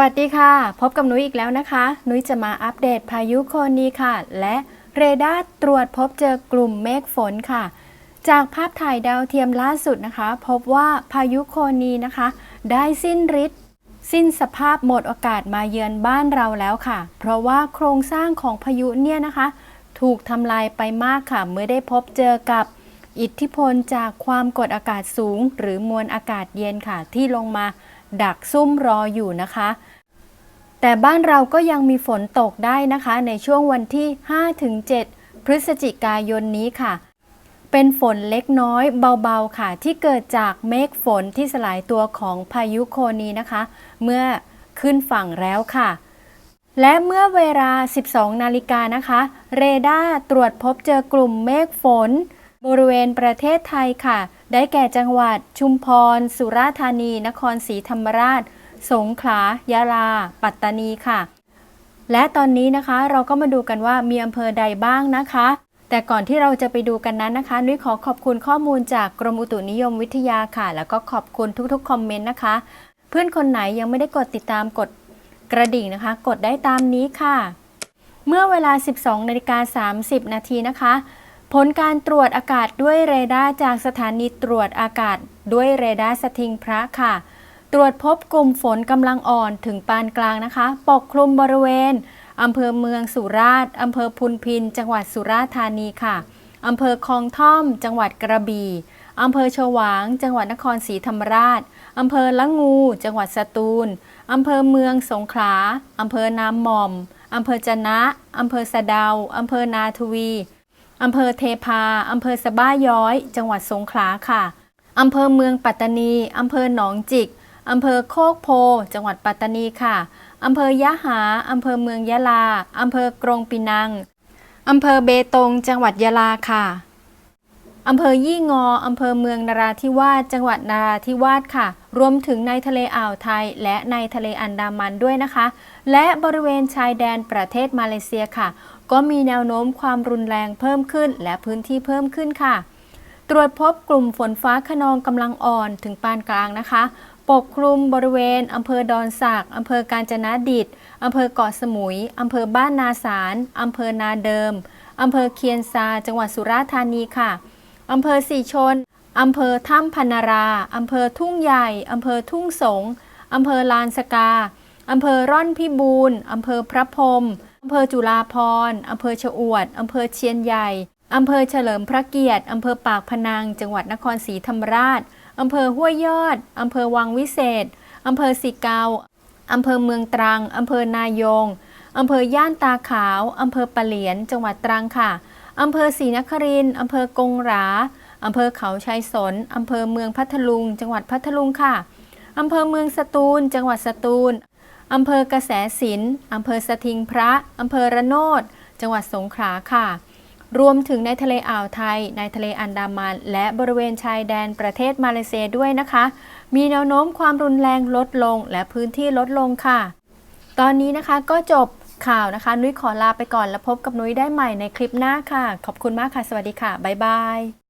วัสดีค่ะ พบกับนุ้ยอีกแล้วนะคะ นุ้ยจะมาอัปเดตพายุโคนีค่ะ และเรดาร์ตรวจพบเจอกลุ่มเมฆฝนค่ะ จากภาพถ่ายดาวเทียมล่าสุดนะคะ พบว่าพายุโคนีนะคะ ได้สิ้นฤทธิ์สิ้นสภาพหมดโอกาสมาเยือนบ้านเราแล้วค่ะ เพราะว่าโครงสร้างของพายุเนี่ยนะคะ ถูกทำลายไปมากค่ะ เมื่อได้พบเจอกับอิทธิพลจากความกดอากาศสูง หรือมวลอากาศเย็นค่ะที่ลงมา ดักซุ่มรออยู่นะคะ แต่บ้านเราก็ยังมีฝนตกได้นะคะ ในช่วงวันที่ 5-7 พฤศจิกายนนี้ค่ะ เป็นฝนเล็กน้อยเบาๆค่ะ ที่เกิดจากเมฆฝนที่สลายตัวของพายุโคนีนะคะ เมื่อขึ้นฝั่งแล้วค่ะและเมื่อเวลา 12 นาฬิกานะคะ เรดาร์ตรวจพบเจอกลุ่มเมฆฝน บริเวณประเทศไทยค่ะ ได้แก่จังหวัดชุมพร สุราษฎร์ธานี นครศรีธรรมราช สงขลา ยะลา ปัตตานีค่ะ และตอนนี้นะคะเราก็มาดูกันว่ามีอำเภอใดบ้างนะคะ แต่ก่อนที่เราจะไปดูกันนั้นนะคะ นุ้ยขอขอบคุณข้อมูลจากกรมอุตุนิยมวิทยาค่ะ แล้วก็ขอบคุณทุกๆคอมเมนต์นะคะ เพื่อนคนไหนยังไม่ได้กดติดตามกดกระดิ่งนะคะ กดได้ตามนี้ค่ะ เมื่อเวลา 12นาฬิกา30 นาทีนะคะ ผลการตรวจอากาศด้วยเรดาร์จากสถานีตรวจอากาศด้วยเรดาร์สทิงพระค่ะ ตรวจพบกลุ่มฝนกำลังอ่อนถึงปานกลางนะคะ ปกคลุมบริเวณอำเภอเมืองสุราษฎร์อำเภอพุนพิน จังหวัดสุราษฎร์ธานีค่ะอำเภอคลองท่อม จังหวัดกระบี่อำเภอฉวาง จังหวัดนครศรีธรรมราชอำเภอละงู จังหวัดสตูลอำเภอเมืองสงขลาอำเภอน้ำหม่อมอำเภอจะนะอำเภอสะเดาอำเภอนาทวี อำเภอเทพา อำเภอสะบ้าย้อย จังหวัดสงขลาค่ะ อำเภอเมืองปัตตานี อำเภอหนองจิก อำเภอโคกโพ จังหวัดปัตตานีค่ะ อำเภอยะหา อำเภอเมืองยะลา อำเภอกรงปีนัง อำเภอเบตง จังหวัดยะลาค่ะ อำเภอยี่งอ อำเภอเมืองนราธิวาส จังหวัดนราธิวาสค่ะ รวมถึงในทะเลอ่าวไทย และในทะเลอันดามันด้วยนะคะ และบริเวณชายแดนประเทศมาเลเซียค่ะ ก็มีแนวโน้มความรุนแรงเพิ่มขึ้น และพื้นที่เพิ่มขึ้นค่ะ ตรวจพบกลุ่มฝนฟ้าขนองกำลังอ่อนถึงปานกลางนะคะ ปกคลุมบริเวณอำเภอดอนสักอำเภอกาญจนดิตอำเภอเกาะสมุยอำเภอบ้านนาสารอำเภอนาเดิมอำเภอเคียนซา จังหวัดสุราษฎร์ธานีค่ะ อำเภอสีชน อำเภอถ้ำพนารา อำเภอทุ่งใหญ่ อำเภอทุ่งสง อำเภอลานสกา อำเภอร่อนพิบูรณ์ อำเภอพระพรมอำเภอจุฬาภรอำเภอชะอวด อำเภอเชียนใหญ่ อำเภอเฉลิมพระเกียรติ อำเภอปากพนัง จังหวัดนครศรีธรรมราช อำเภอห้วยยอด อำเภอวังวิเศษ อำเภอสีเกา อำเภอเมืองตรัง อำเภอนายง อำเภอย่านตาขาว อำเภอปะเหลียน จังหวัดตรังค่ะ อำเภอศรีนครินทร์อำเภอกงหรา อำเภอเขาชัยสน อำเภอเมืองพัทลุง จังหวัดพัทลุงค่ะ อำเภอเมืองสตูล จังหวัดสตูล อำเภอกระแสสินอำเภอสทิงพระ อำเภอระโนด จังหวัดสงขลาค่ะ รวมถึงในทะเลอ่าวไทย ในทะเลอันดามัน และบริเวณชายแดนประเทศมาเลเซียด้วยนะคะ มีแนวโน้มความรุนแรงลดลงและพื้นที่ลดลงค่ะ ตอนนี้นะคะก็จบ ข่าวนะคะ นุ้ยขอลาไปก่อนแล้วพบกับนุ้ยได้ใหม่ในคลิปหน้าค่ะ ขอบคุณมากค่ะ สวัสดีค่ะ บ๊ายบาย